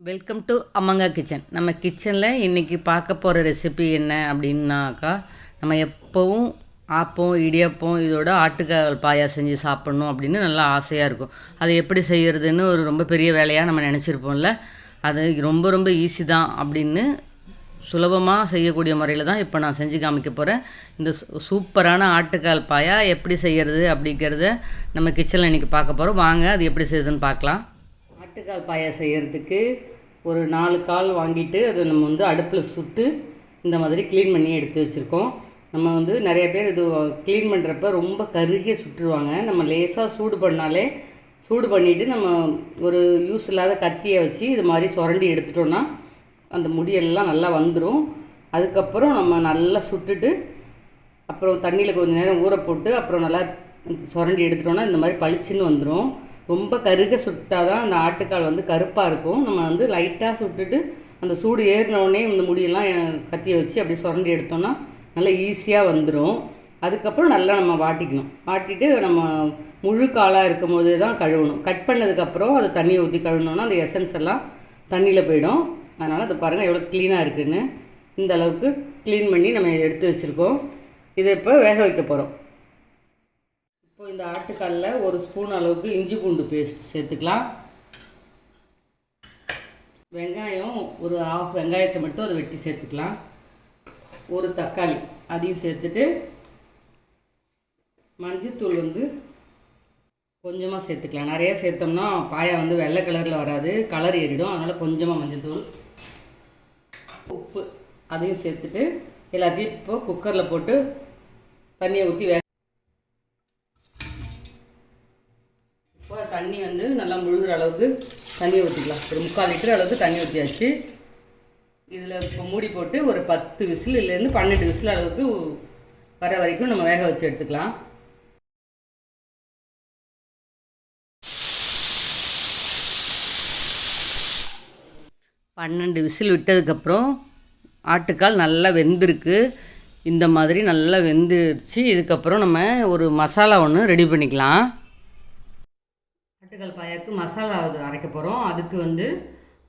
Welcome to அம்மங்கா kitchen நம்ம கிச்சனில் இன்றைக்கி பார்க்க போகிற ரெசிபி என்ன அப்படின்னாக்கா நம்ம எப்போவும் ஆப்பம் இடியப்பம் இதோட ஆட்டுக்கால் பாயா செஞ்சு சாப்பிட்ணும் அப்படின்னு நல்லா ஆசையாக இருக்கும். அதை எப்படி செய்கிறதுன்னு ஒரு ரொம்ப பெரிய வேலையாக நம்ம நினச்சிருப்போம்ல. அது ரொம்ப ரொம்ப ஈஸி தான் அப்படின்னு சுலபமாக செய்யக்கூடிய முறையில் தான் இப்போ நான் செஞ்சு காமிக்க போகிறேன் இந்த சூ- சூப்பரான ஆட்டுக்கால் பாயா எப்படி செய்கிறது அப்படிங்கிறத நம்ம கிச்சனில் இன்றைக்கி பார்க்க போகிறோம் வாங்க அது எப்படி செய்யுதுன்னு பார்க்கலாம். ஆட்டுக்கால் பாயா செய்கிறதுக்கு ஒரு நாலு கால் வாங்கிட்டு அதை நம்ம வந்து அடுப்பில் சுட்டு இந்த மாதிரி க்ளீன் பண்ணி எடுத்து வச்சுருக்கோம். நம்ம வந்து நிறைய பேர் இது க்ளீன் பண்ணுறப்ப ரொம்ப கருகிய சுட்டுருவாங்க நம்ம லேசாக சூடு பண்ணாலே சூடு பண்ணிவிட்டு நம்ம ஒரு யூஸ் இல்லாத கத்தியை வச்சு இது மாதிரி சுரண்டி எடுத்துட்டோன்னா அந்த முடியெல்லாம் நல்லா வந்துடும் அதுக்கப்புறம் நம்ம நல்லா சுட்டுட்டு அப்புறம் தண்ணியில் கொஞ்சம் நேரம் ஊற போட்டு அப்புறம் நல்லா சுரண்டி எடுத்துட்டோன்னா இந்த மாதிரி பளிச்சுன்னு வந்துடும் ரொம்ப கருக சுட்டால் தான் அந்த ஆட்டுக்கால் வந்து கருப்பாக இருக்கும். நம்ம வந்து லைட்டாக சுட்டுட்டு அந்த சூடு ஏறினோடனே இந்த முடியெல்லாம் அஹ், கத்தியை வச்சு அப்படியே சுரண்டி எடுத்தோம்னா நல்லா ஈஸியாக வந்துடும் அதுக்கப்புறம் நல்லா நம்ம வாட்டிக்கணும். வாட்டிட்டு நம்ம முழு காலாக இருக்கும் போது தான் கழுவணும். கட் பண்ணதுக்கப்புறம் அதை தண்ணியை ஊற்றி கழுவினோன்னா அந்த எசன்ஸ் எல்லாம் தண்ணியில் போயிடும். அதனால் அதை பாருங்கள் எவ்வளோ க்ளீனாக இருக்குன்னு. இந்த அளவுக்கு க்ளீன் பண்ணி நம்ம எடுத்து வச்சுருக்கோம். இதை இப்போ வேக வைக்க போகிறோம் இந்த ஆட்டுக்கல்ல ஒரு ஸ்பூன் அளவுக்கு இஞ்சி பூண்டு பேஸ்ட் சேர்த்துக்கலாம். வெங்காயம் ஒரு ஆஃப் வெங்காயத்தை மட்டும் அதை வெட்டி சேர்த்துக்கலாம். ஒரு தக்காளி அதையும் சேர்த்துட்டு மஞ்சத்தூள் வந்து கொஞ்சமாக சேர்த்துக்கலாம். நிறையா சேர்த்தோம்னா பாயா வந்து வெள்ளை கலரில் வராது கலர் ஏறிடும். அதனால் கொஞ்சமாக மஞ்சத்தூள் உப்பு அதையும் சேர்த்துட்டு எல்லாத்தையும் இப்போ குக்கரில் போட்டு தண்ணியை ஊற்றி வே தண்ணி வந்து நல்லா முழுகிற அளவுக்கு தண்ணி ஊற்றிக்கலாம் ஒரு முக்கால் லிட்டர் அளவுக்கு தண்ணி ஊற்றியாச்சு இதில் இப்போ மூடி போட்டு ஒரு பத்து விசில் விசிலேருந்து பன்னெண்டு விசில் அளவுக்கு வர வரைக்கும் நம்ம வேக வச்சு எடுத்துக்கலாம். பன்னெண்டு விசில் விட்டதுக்கப்புறம் ஆட்டுக்கால் நல்லா வெந்திருக்கு. இந்த மாதிரி நல்லா வெந்துருச்சு. இதுக்கப்புறம் நம்ம ஒரு மசாலா ஒன்று ரெடி பண்ணிக்கலாம். ஆட்டுக்கால் பாயாக்கு மசாலா அரைக்க போகிறோம் அதுக்கு வந்து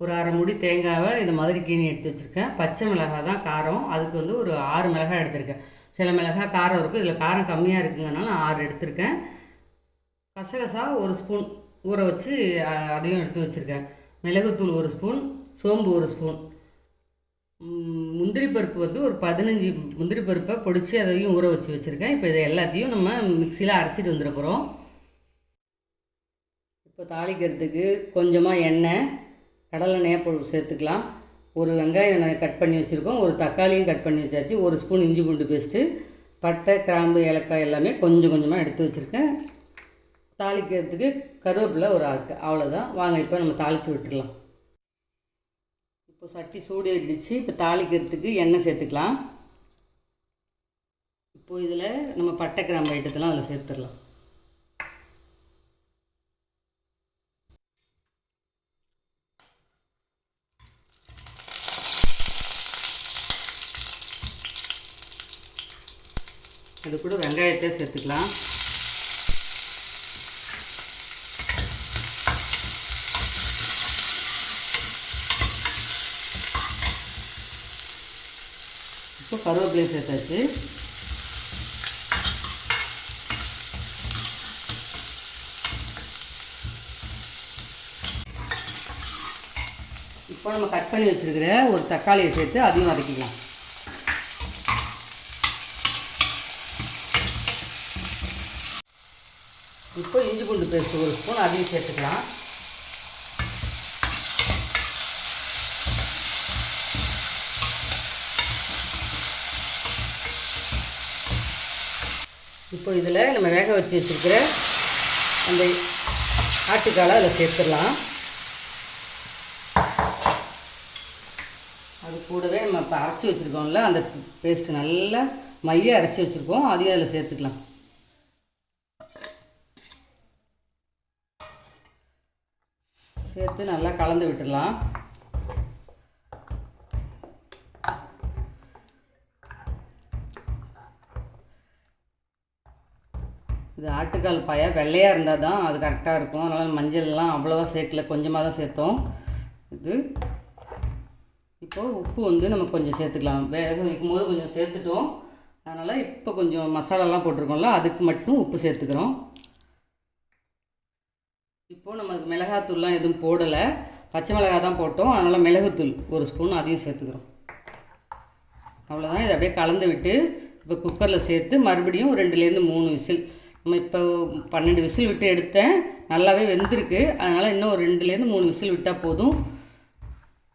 ஒரு அரை முடி தேங்காவை இந்த மாதிரி கீனி எடுத்து வச்சுருக்கேன். பச்சை மிளகாய் தான் காரம். அதுக்கு வந்து ஒரு ஆறு மிளகாய் எடுத்திருக்கேன். சில மிளகாய் காரம் இருக்கும். இதில் காரம் கம்மியாக இருக்குங்கனால நான் ஆறு எடுத்திருக்கேன். கசகசா ஒரு ஸ்பூன் ஊற வச்சு அதையும் எடுத்து வச்சுருக்கேன். மிளகுத்தூள் ஒரு ஸ்பூன் சோம்பு ஒரு ஸ்பூன். முந்திரி பருப்பு வந்து ஒரு பதினஞ்சு முந்திரி பருப்பை பொடிச்சு அதையும் ஊற வச்சு வச்சுருக்கேன். இப்போ இதை எல்லாத்தையும் நம்ம மிக்சியில் அரைச்சிட்டு வந்துட போகிறோம் இப்போ தாளிக்கிறதுக்கு கொஞ்சமாக எண்ணெய் கடலெண்ணெயை பொ சேர்த்துக்கலாம். ஒரு வெங்காயம் கட் பண்ணி வச்சுருக்கோம். ஒரு தக்காளியும் கட் பண்ணி வச்சாச்சு. ஒரு ஸ்பூன் இஞ்சி பூண்டு பேஸ்ட்டு பட்டை கிராம்பு ஏலக்காய் எல்லாமே கொஞ்சம் கொஞ்சமாக எடுத்து வச்சுருக்கேன். தாளிக்கிறதுக்கு கருவேப்பிலை ஒரு ஆக்கு அவ்வளோதான் வாங்க இப்போ நம்ம தாளித்து விட்டுடலாம். இப்போ சட்டி சூடு ஏறிடுச்சு இப்போ தாளிக்கிறதுக்கு எண்ணெய் சேர்த்துக்கலாம். இப்போது இதில் நம்ம பட்டை கிராம்பு ஐட்டத்தெல்லாம் அதில் சேர்த்துடலாம். அது கூட வெங்காயத்தை சேர்த்துக்கலாம். இப்போ கருவேப்பிலை சேர்த்தாச்சு. இப்போ நம்ம கட் பண்ணி வச்சுருக்கிற ஒரு தக்காளியை சேர்த்து அதையும் வதக்கிக்கலாம். இப்போ இஞ்சி பூண்டு பேஸ்ட் ஒரு ஸ்பூன் அதையும் சேர்த்துக்கலாம். இப்போ இதில் நம்ம வேக வச்சு வச்சுருக்கிற அந்த ஆட்டுக்காலை அதில் சேர்த்துடலாம். அது கூடவே நம்ம இப்போ அரைச்சி வச்சுருக்கோம்ல அந்த பேஸ்ட்டு நல்லா மைய அரைச்சி வச்சுருக்கோம் அதையும் அதில் சேர்த்துக்கலாம். சேர்த்து நல்லா கலந்து விட்டுடலாம். இது ஆட்டுக்கால் பாயா வெள்ளையாக இருந்தால் தான் அது கரெக்டாக இருக்கும். அதனால் மஞ்சள்லாம் அவ்வளோவா சேர்க்கல கொஞ்சமாக தான் சேர்த்தோம். இது இப்போ உப்பு வந்து நம்ம கொஞ்சம் சேர்த்துக்கலாம். வேக வைக்கும் போது கொஞ்சம் சேர்த்துட்டோம். அதனால் இப்போ கொஞ்சம் மசாலாலாம் போட்டிருக்கோம்ல அதுக்கு மட்டும் உப்பு சேர்த்துக்கிறோம். இப்போது நமக்கு மிளகாத்தூள்லாம் எதுவும் போடலை. பச்சை மிளகாய் தான் போட்டோம். அதனால் மிளகுத்தூள் ஒரு ஸ்பூன் அதையும் சேர்த்துக்கிறோம். அவ்வளோதான் இதை அப்படியே கலந்து விட்டு இப்போ குக்கரில் சேர்த்து மறுபடியும் ரெண்டுலேருந்து மூணு விசில். நம்ம இப்போ பன்னெண்டு விசில் விட்டு எடுத்தேன். நல்லாவே வெந்திருக்கு. அதனால் இன்னும் ஒரு ரெண்டுலேருந்து மூணு விசில் விட்டால் போதும்.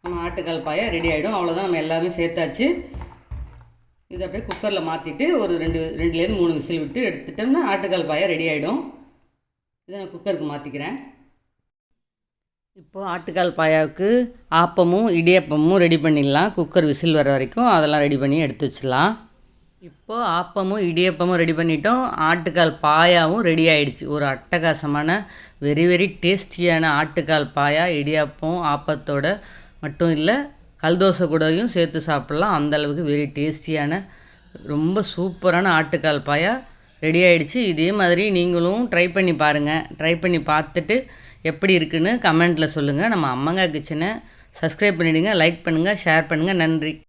நம்ம ஆட்டுக்கால் பாயா ரெடி ஆகிடும் அவ்வளோதான் நம்ம எல்லாமே சேர்த்தாச்சு. இதை அப்படியே குக்கரில் மாற்றிட்டு ஒரு ரெண்டு ரெண்டுலேருந்து மூணு விசில் விட்டு எடுத்துட்டோம்னா ஆட்டுக்கால் பாயா ரெடி ஆகிடும் இதை நான் குக்கருக்கு மாற்றிக்கிறேன் இப்போது ஆட்டுக்கால் பாயாவுக்கு ஆப்பமும் இடியப்பமும் ரெடி பண்ணிடலாம். குக்கர் விசில் வர வரைக்கும் அதெல்லாம் ரெடி பண்ணி எடுத்து வச்சிடலாம். இப்போது ஆப்பமும் இடியப்பமும் ரெடி பண்ணிட்டோம். ஆட்டுக்கால் பாயாவும் ரெடி ஆயிடுச்சு. ஒரு அட்டகாசமான வெரி வெரி டேஸ்டியான ஆட்டுக்கால் பாயா இடியாப்பம் ஆப்பத்தோட மட்டும் இல்லை கல் தோசை கூடயும் சேர்த்து சாப்பிட்லாம். அந்தளவுக்கு வெரி டேஸ்டியான ரொம்ப சூப்பரான ஆட்டுக்கால் பாயா. ரெடி ஆகிடுச்சு இதே மாதிரி நீங்களும் ட்ரை பண்ணி பாருங்கள் ட்ரை பண்ணி பார்த்துட்டு எப்படி இருக்குன்னு கமெண்ட்டில் சொல்லுங்கள் நம்ம அம்மங்கா கிச்சனை சப்ஸ்கிரைப் பண்ணிவிடுங்க லைக் பண்ணுங்கள் ஷேர் பண்ணுங்கள் நன்றி.